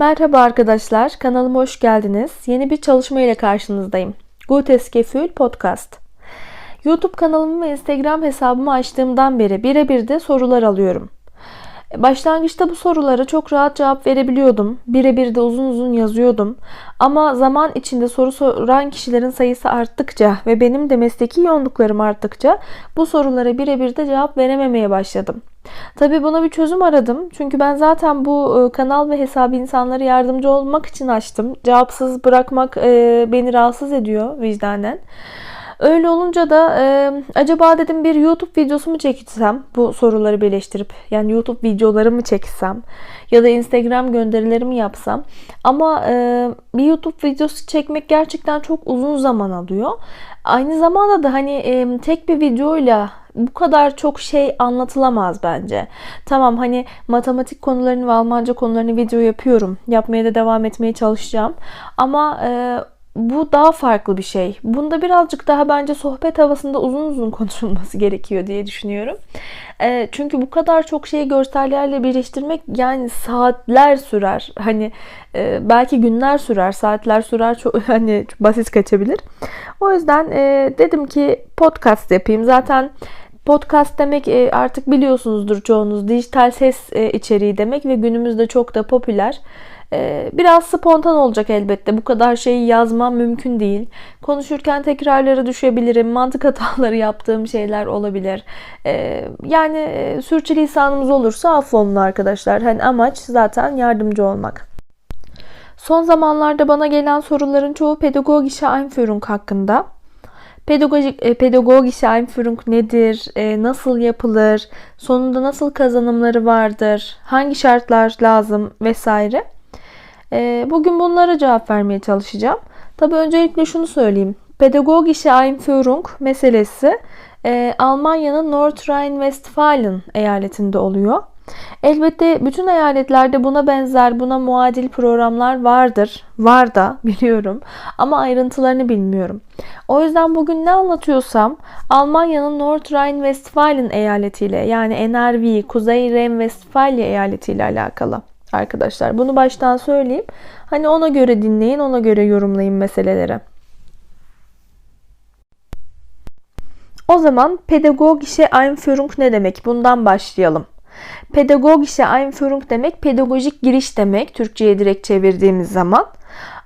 Merhaba arkadaşlar, kanalıma hoş geldiniz. Yeni bir çalışma ile karşınızdayım. Gutes Gefühl Podcast. YouTube kanalımı ve Instagram hesabımı açtığımdan beri birebir de sorular alıyorum. Başlangıçta bu sorulara çok rahat cevap verebiliyordum. Birebir de uzun uzun yazıyordum. Ama zaman içinde soru soran kişilerin sayısı arttıkça ve benim de mesleki yoğunluklarım arttıkça bu sorulara birebir de cevap verememeye başladım. Tabi buna bir çözüm aradım. Çünkü ben zaten bu e, kanal ve hesabı insanlara yardımcı olmak için açtım. Cevapsız bırakmak e, beni rahatsız ediyor vicdanen. Öyle olunca da e, acaba dedim bir YouTube videosu mu çekitsem bu soruları birleştirip yani YouTube videoları mı çeksem ya da Instagram gönderilerimi yapsam ama e, bir YouTube videosu çekmek gerçekten çok uzun zaman alıyor. Aynı zamanda da hani e, tek bir videoyla bu kadar çok şey anlatılamaz bence. Tamam hani matematik konularını ve Almanca konularını video yapıyorum. Yapmaya da devam etmeye çalışacağım. Ama e, bu daha farklı bir şey. Bunda birazcık daha bence sohbet havasında uzun uzun konuşulması gerekiyor diye düşünüyorum. E, çünkü bu kadar çok şeyi görsellerle birleştirmek yani saatler sürer. Hani e, belki günler sürer, saatler sürer. Çok hani basit kaçabilir. O yüzden e, dedim ki podcast yapayım. Zaten Podcast demek e, artık biliyorsunuzdur çoğunuz dijital ses e, içeriği demek ve günümüzde çok da popüler. E, biraz spontan olacak elbette. Bu kadar şeyi yazmam mümkün değil. Konuşurken tekrarlara düşebilirim. Mantık hataları yaptığım şeyler olabilir. Yani sürçülisanımız olursa affolun arkadaşlar. Hani amaç zaten yardımcı olmak. Son zamanlarda bana gelen soruların çoğu pedagogische Einführung hakkında. Pedagojik, e, pedagogische Einführung nedir? E, nasıl yapılır? Sonunda nasıl kazanımları vardır? Hangi şartlar lazım? Vesaire. E, bugün bunlara cevap vermeye çalışacağım. Tabi öncelikle şunu söyleyeyim. Pedagogische Einführung meselesi e, Almanya'nın Nordrhein-Westfalen eyaletinde oluyor. Elbette bütün eyaletlerde buna benzer, buna muadil programlar vardır. Var da biliyorum ama ayrıntılarını bilmiyorum. O yüzden bugün ne anlatıyorsam Almanya'nın Nordrhein-Westfalen eyaletiyle yani NRV, Kuzey Ren-Westfalia eyaletiyle alakalı arkadaşlar. Bunu baştan söyleyeyim. Hani ona göre dinleyin, ona göre yorumlayın meseleleri. O zaman pedagogische Einführung ne demek? Bundan başlayalım. Pedagogische Einführung demek pedagojik giriş demek Türkçe'ye direkt çevirdiğimiz zaman.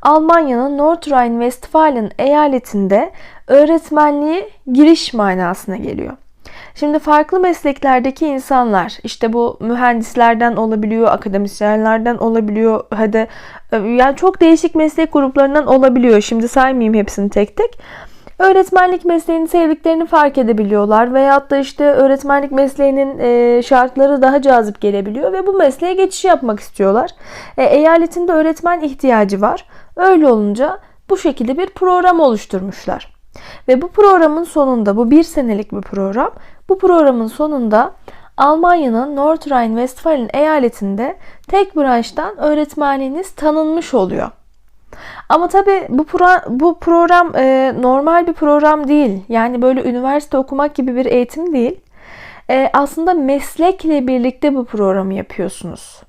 Almanya'nın Nordrhein-Westfalen eyaletinde öğretmenliğe giriş manasına geliyor. Şimdi farklı mesleklerdeki insanlar işte bu mühendislerden olabiliyor, akademisyenlerden olabiliyor, hadi yani çok değişik meslek gruplarından olabiliyor. Şimdi saymayayım hepsini tek tek öğretmenlik mesleğini sevdiklerini fark edebiliyorlar veyahut da işte öğretmenlik mesleğinin e, şartları daha cazip gelebiliyor ve bu mesleğe geçiş yapmak istiyorlar. E, eyaletinde öğretmen ihtiyacı var. Öyle olunca bu şekilde bir program oluşturmuşlar. Ve bu programın sonunda, bu bir senelik bir program, bu programın sonunda Almanya'nın Nordrhein-Westfalen eyaletinde tek branştan öğretmenliğiniz tanınmış oluyor. Ama tabii bu, pro bu program e, normal bir program değil. Yani böyle üniversite okumak gibi bir eğitim değil. E, aslında meslekle birlikte bu programı yapıyorsunuz.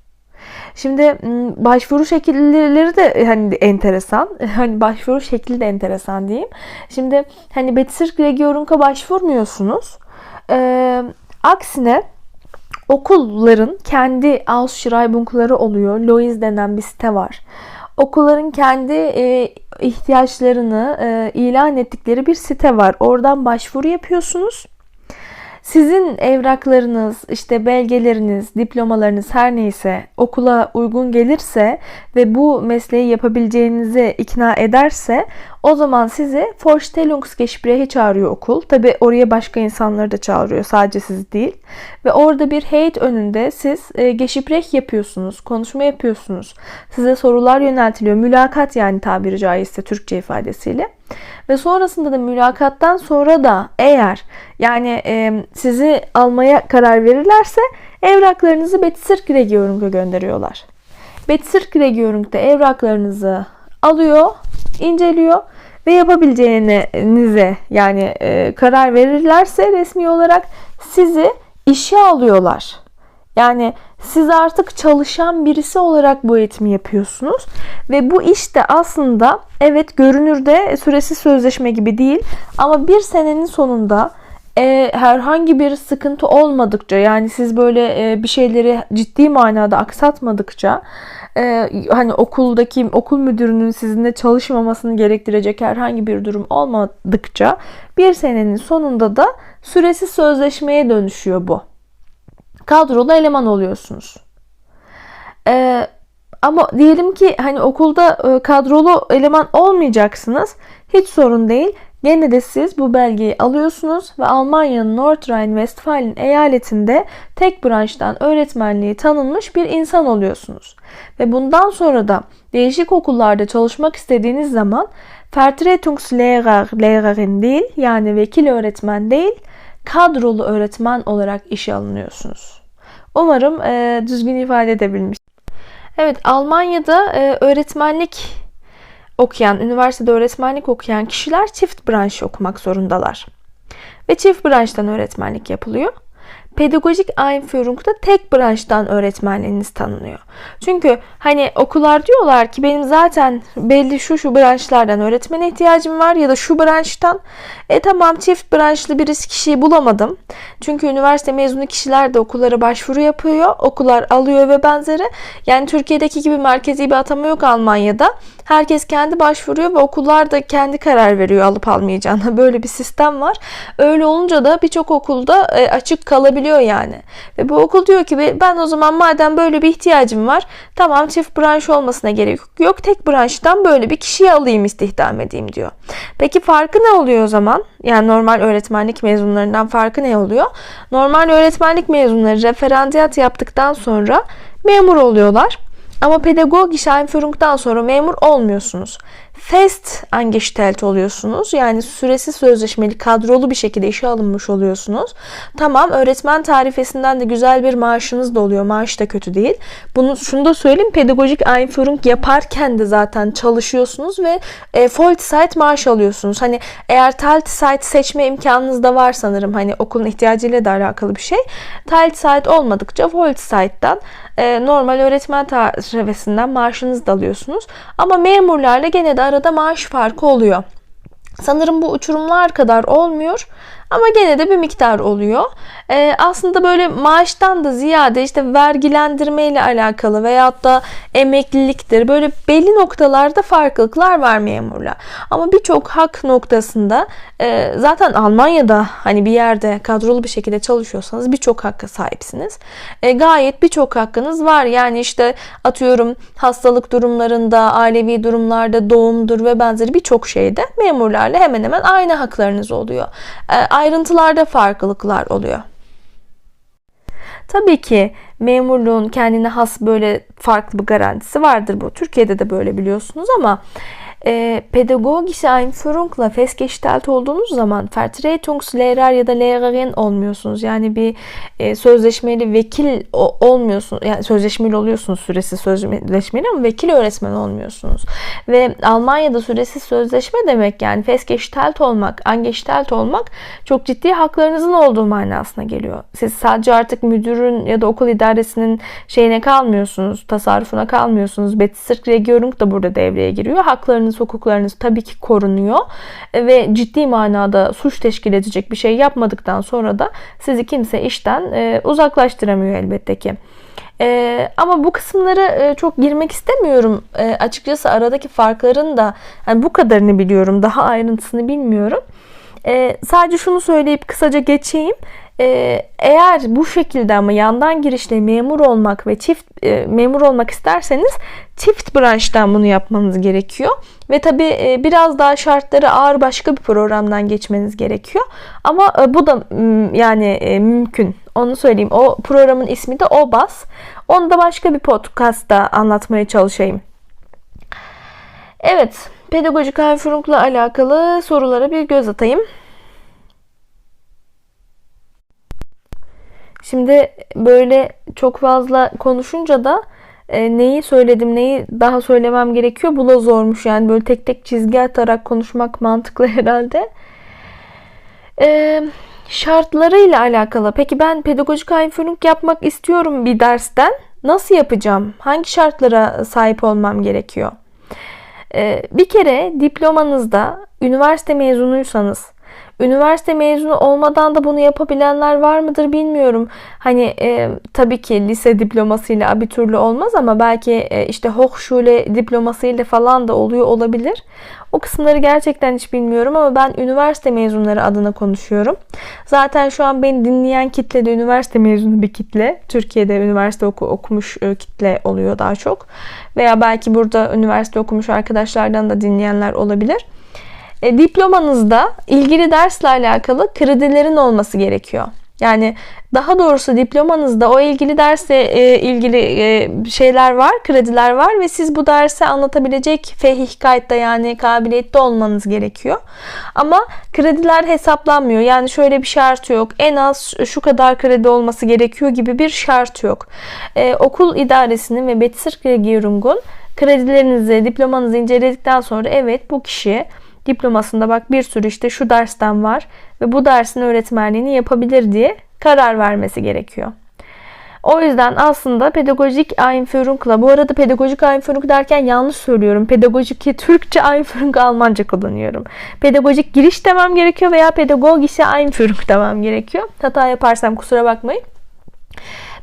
Şimdi başvuru şekilleri de hani enteresan. Hani başvuru şekli de enteresan diyeyim. Şimdi hani Bezirk Regierung'a başvurmuyorsunuz. Ee, aksine okulların kendi Ausschreibung'ları oluyor. Lois denen bir site var okulların kendi e, ihtiyaçlarını e, ilan ettikleri bir site var. Oradan başvuru yapıyorsunuz. Sizin evraklarınız, işte belgeleriniz, diplomalarınız her neyse okula uygun gelirse ve bu mesleği yapabileceğinizi ikna ederse o zaman sizi Vorstellungsgespräch'e çağırıyor okul. Tabi oraya başka insanları da çağırıyor sadece siz değil. Ve orada bir heyet önünde siz e, Gespräch yapıyorsunuz, konuşma yapıyorsunuz. Size sorular yöneltiliyor. Mülakat yani tabiri caizse Türkçe ifadesiyle. Ve sonrasında da mülakattan sonra da eğer yani e, sizi almaya karar verirlerse evraklarınızı Bezirk Regierung'a gönderiyorlar. Bezirk Regierung'da evraklarınızı alıyor, inceliyor ve yapabileceğinize yani e, karar verirlerse resmi olarak sizi işe alıyorlar. Yani siz artık çalışan birisi olarak bu eğitimi yapıyorsunuz. Ve bu işte aslında evet görünürde süresiz sözleşme gibi değil. Ama bir senenin sonunda e, herhangi bir sıkıntı olmadıkça yani siz böyle e, bir şeyleri ciddi manada aksatmadıkça e, hani okuldaki okul müdürünün sizinle çalışmamasını gerektirecek herhangi bir durum olmadıkça bir senenin sonunda da süresiz sözleşmeye dönüşüyor bu. Kadrolu eleman oluyorsunuz. E, ama diyelim ki hani okulda e, kadrolu eleman olmayacaksınız. Hiç sorun değil. Gene de siz bu belgeyi alıyorsunuz ve Almanya'nın Nordrhein-Westfalen eyaletinde tek branştan öğretmenliği tanınmış bir insan oluyorsunuz. Ve bundan sonra da değişik okullarda çalışmak istediğiniz zaman Vertretungslehrer, Lehrerin değil yani vekil öğretmen değil kadrolu öğretmen olarak işe alınıyorsunuz. Umarım e, düzgün ifade edebilmiş. Evet Almanya'da e, öğretmenlik okuyan, üniversitede öğretmenlik okuyan kişiler çift branş okumak zorundalar. Ve çift branştan öğretmenlik yapılıyor. Pedagojik Einführung'da tek branştan öğretmenliğiniz tanınıyor. Çünkü hani okullar diyorlar ki benim zaten belli şu şu branşlardan öğretmene ihtiyacım var ya da şu branştan. E tamam çift branşlı bir kişiyi bulamadım. Çünkü üniversite mezunu kişiler de okullara başvuru yapıyor. Okullar alıyor ve benzeri. Yani Türkiye'deki gibi merkezi bir atama yok Almanya'da. Herkes kendi başvuruyor ve okullar da kendi karar veriyor alıp almayacağına. Böyle bir sistem var. Öyle olunca da birçok okulda e, açık kalabiliyor yani. Ve bu okul diyor ki ben o zaman madem böyle bir ihtiyacım var tamam çift branş olmasına gerek yok. Tek branştan böyle bir kişiyi alayım istihdam edeyim diyor. Peki farkı ne oluyor o zaman? Yani normal öğretmenlik mezunlarından farkı ne oluyor? Normal öğretmenlik mezunları referandiyat yaptıktan sonra memur oluyorlar. Ama pedagog Einführung'dan sonra memur olmuyorsunuz. Fest angestellt oluyorsunuz. Yani süresiz sözleşmeli kadrolu bir şekilde işe alınmış oluyorsunuz. Tamam öğretmen tarifesinden de güzel bir maaşınız da oluyor. Maaş da kötü değil. Bunu şunu da söyleyeyim. Pedagojik Einführung yaparken de zaten çalışıyorsunuz ve e, Vollzeit maaş alıyorsunuz. Hani eğer Teilzeit seçme imkanınız da var sanırım. Hani okulun ihtiyacıyla da alakalı bir şey. Teilzeit olmadıkça Vollzeit'ten e, normal öğretmen tarifesinden maaşınızı da alıyorsunuz. Ama memurlarla gene de arada maaş farkı oluyor. Sanırım bu uçurumlar kadar olmuyor ama gene de bir miktar oluyor. Ee, aslında böyle maaştan da ziyade işte vergilendirme ile alakalı veyahut da emekliliktir. Böyle belli noktalarda farklılıklar var memurla. Ama birçok hak noktasında e, zaten Almanya'da hani bir yerde kadrolu bir şekilde çalışıyorsanız birçok hakka sahipsiniz. E, gayet birçok hakkınız var. Yani işte atıyorum hastalık durumlarında, ailevi durumlarda, doğumdur ve benzeri birçok şeyde memurlarla hemen hemen aynı haklarınız oluyor. E, ayrıntılarda farklılıklar oluyor. Tabii ki memurluğun kendine has böyle farklı bir garantisi vardır bu. Türkiye'de de böyle biliyorsunuz ama e, Pädagogische Einführung'la festgestellt olduğunuz zaman Vertretungslehrer ya da Lehrerin olmuyorsunuz. Yani bir e, sözleşmeli vekil olmuyorsunuz. Yani sözleşmeli oluyorsunuz süresiz sözleşmeli ama vekil öğretmen olmuyorsunuz. Ve Almanya'da süresiz sözleşme demek yani festgestellt olmak, angestellt olmak çok ciddi haklarınızın olduğu manasına geliyor. Siz sadece artık müdürün ya da okul idaresinin şeyine kalmıyorsunuz, tasarrufuna kalmıyorsunuz. Bezirksregierung da burada devreye giriyor. Haklarınız haklarınız, hukuklarınız tabii ki korunuyor ve ciddi manada suç teşkil edecek bir şey yapmadıktan sonra da sizi kimse işten e, uzaklaştıramıyor elbette ki. Ee, ama bu kısımları e, çok girmek istemiyorum. E, açıkçası aradaki farkların da yani bu kadarını biliyorum. Daha ayrıntısını bilmiyorum. E, sadece şunu söyleyip kısaca geçeyim. Ee, eğer bu şekilde ama yandan girişle memur olmak ve çift e, memur olmak isterseniz çift branştan bunu yapmanız gerekiyor. Ve tabi e, biraz daha şartları ağır başka bir programdan geçmeniz gerekiyor. Ama e, bu da yani e, mümkün. Onu söyleyeyim. O programın ismi de OBAS. Onu da başka bir podcastta anlatmaya çalışayım. Evet, pedagojik Einführung'la alakalı sorulara bir göz atayım. Şimdi böyle çok fazla konuşunca da e, neyi söyledim, neyi daha söylemem gerekiyor bu da zormuş. Yani böyle tek tek çizgi atarak konuşmak mantıklı herhalde. Ee, şartlarıyla alakalı. Peki ben pedagojik einführung yapmak istiyorum bir dersten. Nasıl yapacağım? Hangi şartlara sahip olmam gerekiyor? Ee, bir kere diplomanızda üniversite mezunuysanız Üniversite mezunu olmadan da bunu yapabilenler var mıdır bilmiyorum. Hani e, tabii ki lise diplomasıyla abitürlü olmaz ama belki e, işte Hochschule diplomasıyla falan da oluyor olabilir. O kısımları gerçekten hiç bilmiyorum ama ben üniversite mezunları adına konuşuyorum. Zaten şu an beni dinleyen kitle de üniversite mezunu bir kitle. Türkiye'de üniversite oku, okumuş e, kitle oluyor daha çok. Veya belki burada üniversite okumuş arkadaşlardan da dinleyenler olabilir. E, diplomanızda ilgili dersle alakalı kredilerin olması gerekiyor. Yani daha doğrusu diplomanızda o ilgili derse e, ilgili e, şeyler var, krediler var ve siz bu dersi anlatabilecek fehihkaytta yani kabiliyette olmanız gerekiyor. Ama krediler hesaplanmıyor. Yani şöyle bir şart yok. En az şu kadar kredi olması gerekiyor gibi bir şart yok. E, okul idaresinin ve Bezirksregierung'un kredilerinizi, diplomanızı inceledikten sonra evet bu kişi diplomasında bak bir sürü işte şu dersten var ve bu dersin öğretmenliğini yapabilir diye karar vermesi gerekiyor. O yüzden aslında pedagojik Einführung'la bu arada pedagojik Einführung derken yanlış söylüyorum. Pedagojik Türkçe Einführung Almanca kullanıyorum. Pedagojik giriş demem gerekiyor veya pedagogische Einführung demem gerekiyor. Hata yaparsam kusura bakmayın.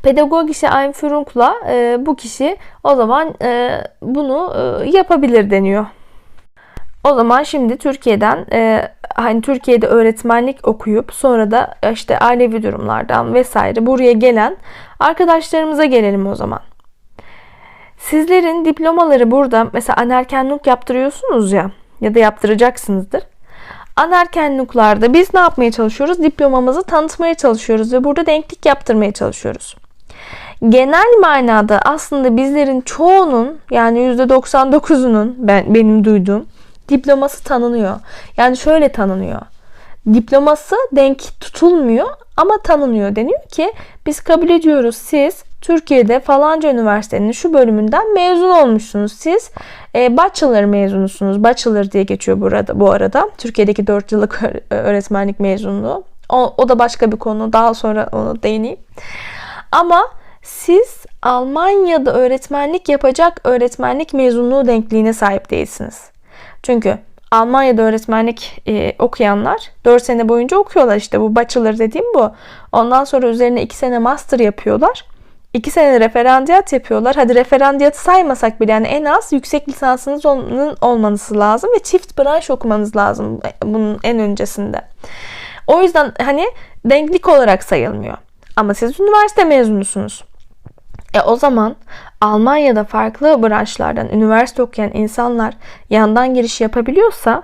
Pedagogische Einführung'la e, bu kişi o zaman e, bunu e, yapabilir deniyor. O zaman şimdi Türkiye'den e, hani Türkiye'de öğretmenlik okuyup sonra da işte ailevi durumlardan vesaire buraya gelen arkadaşlarımıza gelelim o zaman. Sizlerin diplomaları burada mesela anerkenluk yaptırıyorsunuz ya ya da yaptıracaksınızdır. Anerkenluklarda biz ne yapmaya çalışıyoruz? Diplomamızı tanıtmaya çalışıyoruz ve burada denklik yaptırmaya çalışıyoruz. Genel manada aslında bizlerin çoğunun yani %99'unun ben, benim duyduğum diploması tanınıyor. Yani şöyle tanınıyor. Diploması denk tutulmuyor ama tanınıyor. Deniyor ki biz kabul ediyoruz siz Türkiye'de falanca üniversitenin şu bölümünden mezun olmuşsunuz. Siz e, bachelor mezunusunuz. Bachelor diye geçiyor burada bu arada. Türkiye'deki 4 yıllık öğretmenlik mezunluğu. O, o da başka bir konu. Daha sonra onu değineyim. Ama siz Almanya'da öğretmenlik yapacak öğretmenlik mezunluğu denkliğine sahip değilsiniz. Çünkü Almanya'da öğretmenlik e, okuyanlar 4 sene boyunca okuyorlar işte bu bachelor dediğim bu. Ondan sonra üzerine 2 sene master yapıyorlar. 2 sene referandiyat yapıyorlar. Hadi referandiyatı saymasak bile yani en az yüksek lisansınız olmanız lazım ve çift branş okumanız lazım bunun en öncesinde. O yüzden hani denklik olarak sayılmıyor. Ama siz üniversite mezunusunuz. E o zaman Almanya'da farklı branşlardan üniversite okuyan insanlar yandan giriş yapabiliyorsa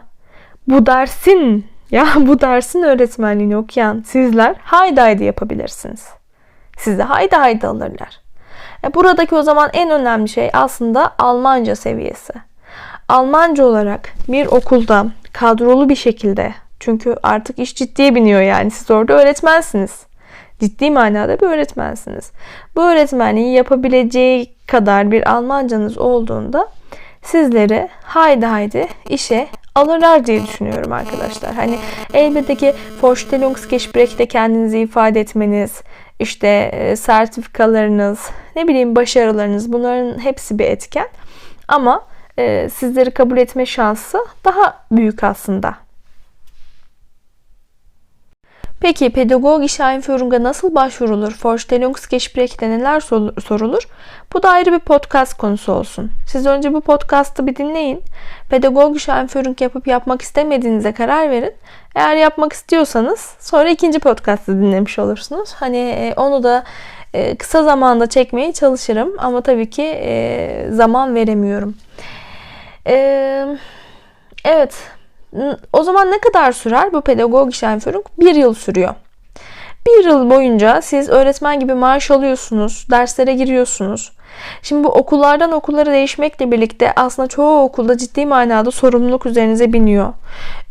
bu dersin ya bu dersin öğretmenliğini okuyan sizler haydi haydi yapabilirsiniz. Size haydi haydi alırlar. E buradaki o zaman en önemli şey aslında Almanca seviyesi. Almanca olarak bir okulda kadrolu bir şekilde çünkü artık iş ciddiye biniyor yani siz orada öğretmensiniz ciddi manada bir öğretmensiniz. Bu öğretmenliği yapabileceği kadar bir Almancanız olduğunda sizleri haydi haydi işe alırlar diye düşünüyorum arkadaşlar. Hani elbette ki Vorstellungsgespräch'te kendinizi ifade etmeniz, işte e, sertifikalarınız, ne bileyim başarılarınız bunların hepsi bir etken. Ama e, sizleri kabul etme şansı daha büyük aslında. Peki pedagogische Einführung'a nasıl başvurulur? Vorstellungsgespräch'te neler sorulur? Bu da ayrı bir podcast konusu olsun. Siz önce bu podcast'ı bir dinleyin. Pedagogische Einführung yapıp yapmak istemediğinize karar verin. Eğer yapmak istiyorsanız sonra ikinci podcast'ı dinlemiş olursunuz. Hani e, onu da e, kısa zamanda çekmeye çalışırım ama tabii ki e, zaman veremiyorum. Evet, o zaman ne kadar sürer? Bu pedagog Einführung bir yıl sürüyor. Bir yıl boyunca siz öğretmen gibi maaş alıyorsunuz, derslere giriyorsunuz. Şimdi bu okullardan okullara değişmekle birlikte aslında çoğu okulda ciddi manada sorumluluk üzerinize biniyor.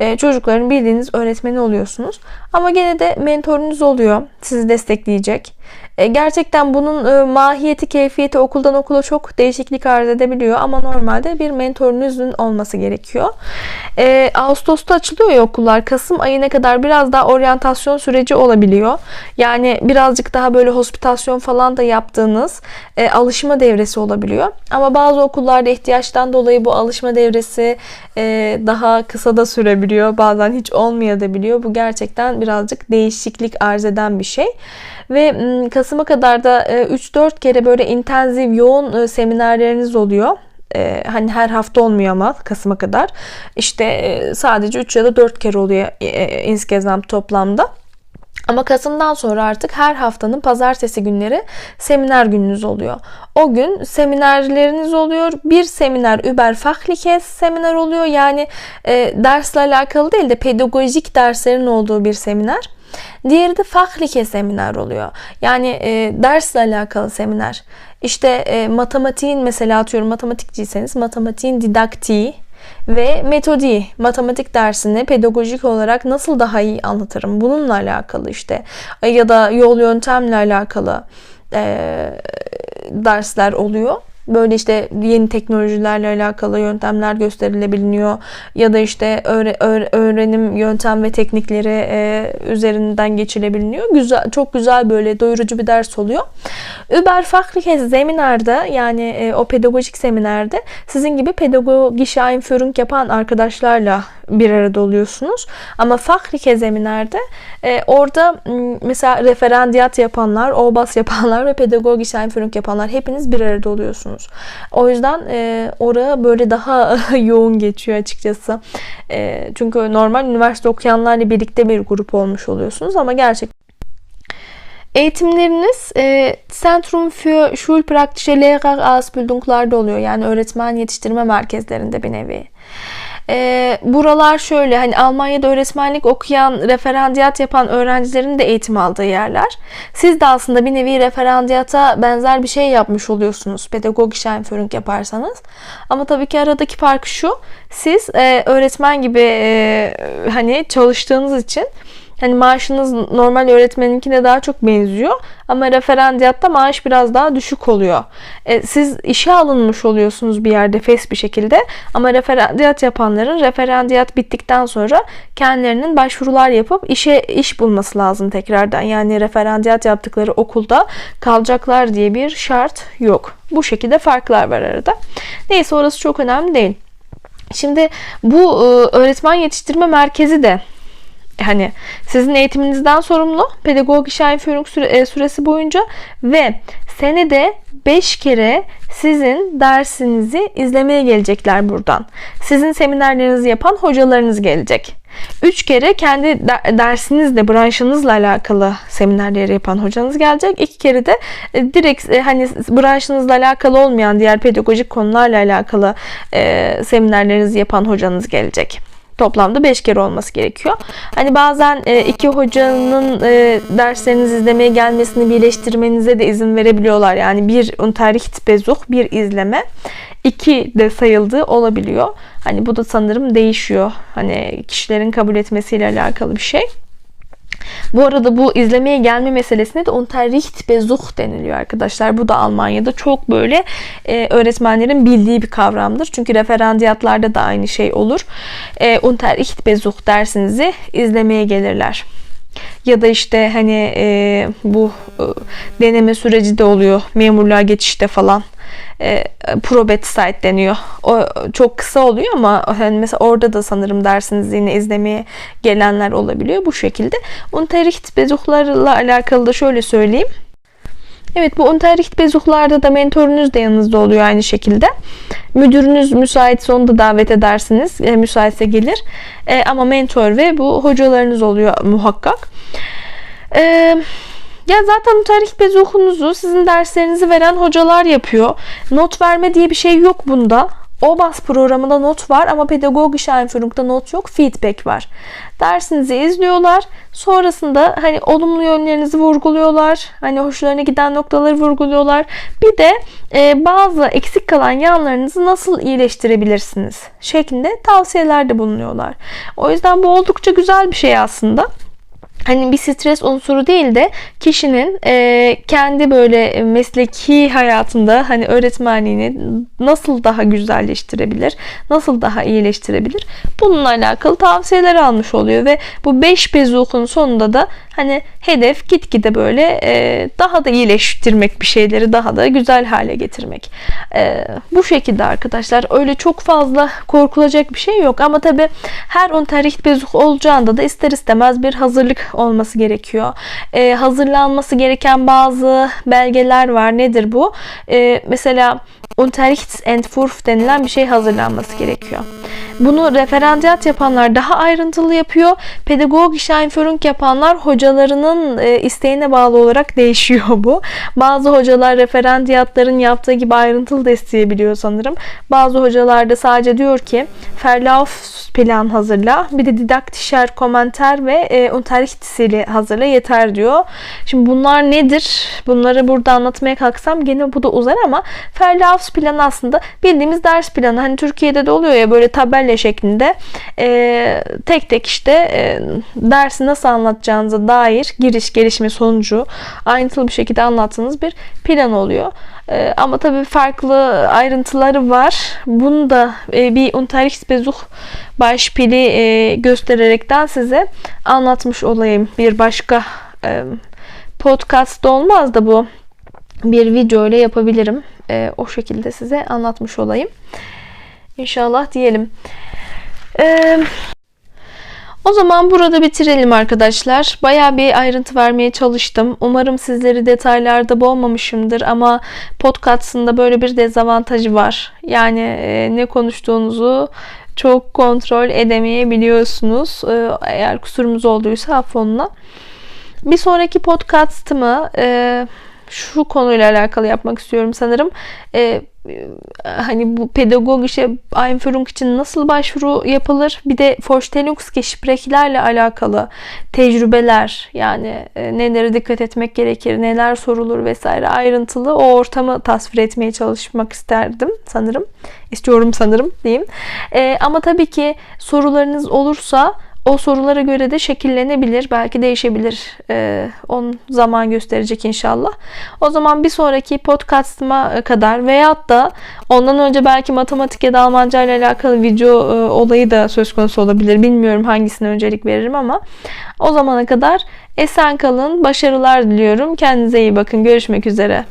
Ee, çocukların bildiğiniz öğretmeni oluyorsunuz. Ama gene de mentorunuz oluyor. Sizi destekleyecek. E, gerçekten bunun e, mahiyeti, keyfiyeti okuldan okula çok değişiklik arz edebiliyor ama normalde bir mentorunuzun olması gerekiyor. E, Ağustos'ta açılıyor ya okullar. Kasım ayına kadar biraz daha oryantasyon süreci olabiliyor. Yani birazcık daha böyle hospitasyon falan da yaptığınız alışma devresi olabiliyor. Ama bazı okullarda ihtiyaçtan dolayı bu alışma devresi daha kısa da sürebiliyor. Bazen hiç olmayabiliyor. Bu gerçekten birazcık değişiklik arz eden bir şey. Ve Kasım'a kadar da 3-4 e, kere böyle intensif yoğun e, seminerleriniz oluyor. Ee, hani her hafta olmuyor ama Kasım'a kadar. İşte e, sadece 3 ya da 4 kere oluyor e, toplamda. Ama Kasım'dan sonra artık her haftanın pazartesi günleri seminer gününüz oluyor. O gün seminerleriniz oluyor. Bir seminer Über Fachliches seminer oluyor. Yani e, dersle alakalı değil de pedagojik derslerin olduğu bir seminer. Diğeri de Fachliche seminer oluyor. Yani e, dersle alakalı seminer. İşte e, matematiğin mesela atıyorum matematikciyseniz matematiğin didaktiği ve metodi, matematik dersini pedagojik olarak nasıl daha iyi anlatırım? Bununla alakalı işte ya da yol yöntemle alakalı e, dersler oluyor böyle işte yeni teknolojilerle alakalı yöntemler gösterilebiliyor ya da işte öğrenim yöntem ve teknikleri e, üzerinden geçilebiliyor. Güzel, çok güzel böyle doyurucu bir ders oluyor. Über Fachliches Seminar'da yani e, o pedagojik seminerde sizin gibi pedagogische Einführung yapan arkadaşlarla bir arada oluyorsunuz. Ama Fachliche Seminar'da e, orada mesela referandiyat yapanlar, obas yapanlar ve pedagogische Einführung yapanlar hepiniz bir arada oluyorsunuz. O yüzden e, oraya böyle daha yoğun geçiyor açıkçası. E, çünkü normal üniversite okuyanlarla birlikte bir grup olmuş oluyorsunuz ama gerçek Eğitimleriniz e, Zentrum für Schulpraktische Lehrerausbildung'larda oluyor. Yani öğretmen yetiştirme merkezlerinde bir nevi. E, buralar şöyle hani Almanya'da öğretmenlik okuyan, referandiyat yapan öğrencilerin de eğitim aldığı yerler. Siz de aslında bir nevi referandiyata benzer bir şey yapmış oluyorsunuz. Pedagogik Einführung yaparsanız. Ama tabii ki aradaki fark şu. Siz e, öğretmen gibi e, hani çalıştığınız için Hani maaşınız normal öğretmeninkine daha çok benziyor. Ama referandiyatta maaş biraz daha düşük oluyor. E, siz işe alınmış oluyorsunuz bir yerde fes bir şekilde. Ama referandiyat yapanların referandiyat bittikten sonra kendilerinin başvurular yapıp işe iş bulması lazım tekrardan. Yani referandiyat yaptıkları okulda kalacaklar diye bir şart yok. Bu şekilde farklar var arada. Neyse orası çok önemli değil. Şimdi bu e, öğretmen yetiştirme merkezi de hani sizin eğitiminizden sorumlu pedagog iş Einführung süre, e, süresi boyunca ve senede 5 kere sizin dersinizi izlemeye gelecekler buradan. Sizin seminerlerinizi yapan hocalarınız gelecek. 3 kere kendi dersinizle, branşınızla alakalı seminerleri yapan hocanız gelecek. 2 kere de e, direkt e, hani branşınızla alakalı olmayan diğer pedagojik konularla alakalı seminerlerinizi yapan hocanız gelecek. Toplamda 5 kere olması gerekiyor. Hani bazen e, iki hocanın e, derslerinizi izlemeye gelmesini birleştirmenize de izin verebiliyorlar. Yani bir Unterricht Besuch, bir izleme. iki de sayıldığı olabiliyor. Hani bu da sanırım değişiyor. Hani kişilerin kabul etmesiyle alakalı bir şey. Bu arada bu izlemeye gelme meselesine de Unterricht Besuch deniliyor arkadaşlar. Bu da Almanya'da çok böyle e, öğretmenlerin bildiği bir kavramdır. Çünkü referandiyatlarda da aynı şey olur. E, Unterricht Besuch dersinizi izlemeye gelirler. Ya da işte hani e, bu e, deneme süreci de oluyor. Memurluğa geçişte falan e, probet site deniyor. O çok kısa oluyor ama hani mesela orada da sanırım dersinizi yine izlemeye gelenler olabiliyor bu şekilde. Unterricht bezuhlarla alakalı da şöyle söyleyeyim. Evet bu Unterricht bezuhlarda da mentorunuz da yanınızda oluyor aynı şekilde. Müdürünüz müsaitse onu da davet edersiniz. E, müsaitse gelir. E, ama mentor ve bu hocalarınız oluyor muhakkak. Eee ya zaten tarih bezuhunuzu sizin derslerinizi veren hocalar yapıyor. Not verme diye bir şey yok bunda. OBAS programında not var ama pedagogisch Einführung'da not yok. Feedback var. Dersinizi izliyorlar. Sonrasında hani olumlu yönlerinizi vurguluyorlar. Hani hoşlarına giden noktaları vurguluyorlar. Bir de e, bazı eksik kalan yanlarınızı nasıl iyileştirebilirsiniz şeklinde tavsiyelerde bulunuyorlar. O yüzden bu oldukça güzel bir şey aslında. Hani bir stres unsuru değil de kişinin e, kendi böyle mesleki hayatında hani öğretmenliğini nasıl daha güzelleştirebilir, nasıl daha iyileştirebilir? Bununla alakalı tavsiyeler almış oluyor ve bu 5 bezukun sonunda da hani hedef gitgide böyle e, daha da iyileştirmek bir şeyleri daha da güzel hale getirmek. E, bu şekilde arkadaşlar öyle çok fazla korkulacak bir şey yok ama tabi her on tarih bezuk olacağında da ister istemez bir hazırlık olması gerekiyor. E, hazırlanması gereken bazı belgeler var. Nedir bu? E, mesela Unterrichtsentwurf denilen bir şey hazırlanması gerekiyor. Bunu referandiyat yapanlar daha ayrıntılı yapıyor. Pedagog Einführung yapanlar hocalarının e, isteğine bağlı olarak değişiyor bu. Bazı hocalar referandiyatların yaptığı gibi ayrıntılı isteyebiliyor sanırım. Bazı hocalar da sadece diyor ki Verlauf plan hazırla. Bir de didaktischer kommenter ve e, unterrichtsili hazırla yeter diyor. Şimdi bunlar nedir? Bunları burada anlatmaya kalksam gene bu da uzar ama Verlaufsplan aslında bildiğimiz ders planı. Hani Türkiye'de de oluyor ya böyle tabela şeklinde e, tek tek işte e, dersi nasıl anlatacağınıza dair giriş, gelişme, sonucu ayrıntılı bir şekilde anlattığınız bir plan oluyor. E, ama tabii farklı ayrıntıları var. Bunu da e, bir Unterrichtsbesuch başpili e, göstererekten size anlatmış olayım. Bir başka e, podcast olmaz da bu bir video ile yapabilirim. E, o şekilde size anlatmış olayım. İnşallah diyelim. Eee o zaman burada bitirelim arkadaşlar. Baya bir ayrıntı vermeye çalıştım. Umarım sizleri detaylarda boğmamışımdır ama podcast'ında böyle bir dezavantajı var. Yani e, ne konuştuğunuzu çok kontrol edemeyebiliyorsunuz. E, eğer kusurumuz olduysa affonla. Bir sonraki podcast'ımı e, şu konuyla alakalı yapmak istiyorum sanırım. E, hani bu pedagog işe Einführung için nasıl başvuru yapılır? Bir de Vorstellungsgespräch'lerle alakalı tecrübeler yani e, nelere dikkat etmek gerekir, neler sorulur vesaire ayrıntılı o ortamı tasvir etmeye çalışmak isterdim sanırım. İstiyorum sanırım diyeyim. E, ama tabii ki sorularınız olursa o sorulara göre de şekillenebilir. Belki değişebilir. Ee, onun zaman gösterecek inşallah. O zaman bir sonraki podcastıma kadar veyahut da ondan önce belki matematik ya da Almanca ile alakalı video e, olayı da söz konusu olabilir. Bilmiyorum hangisine öncelik veririm ama o zamana kadar esen kalın. Başarılar diliyorum. Kendinize iyi bakın. Görüşmek üzere.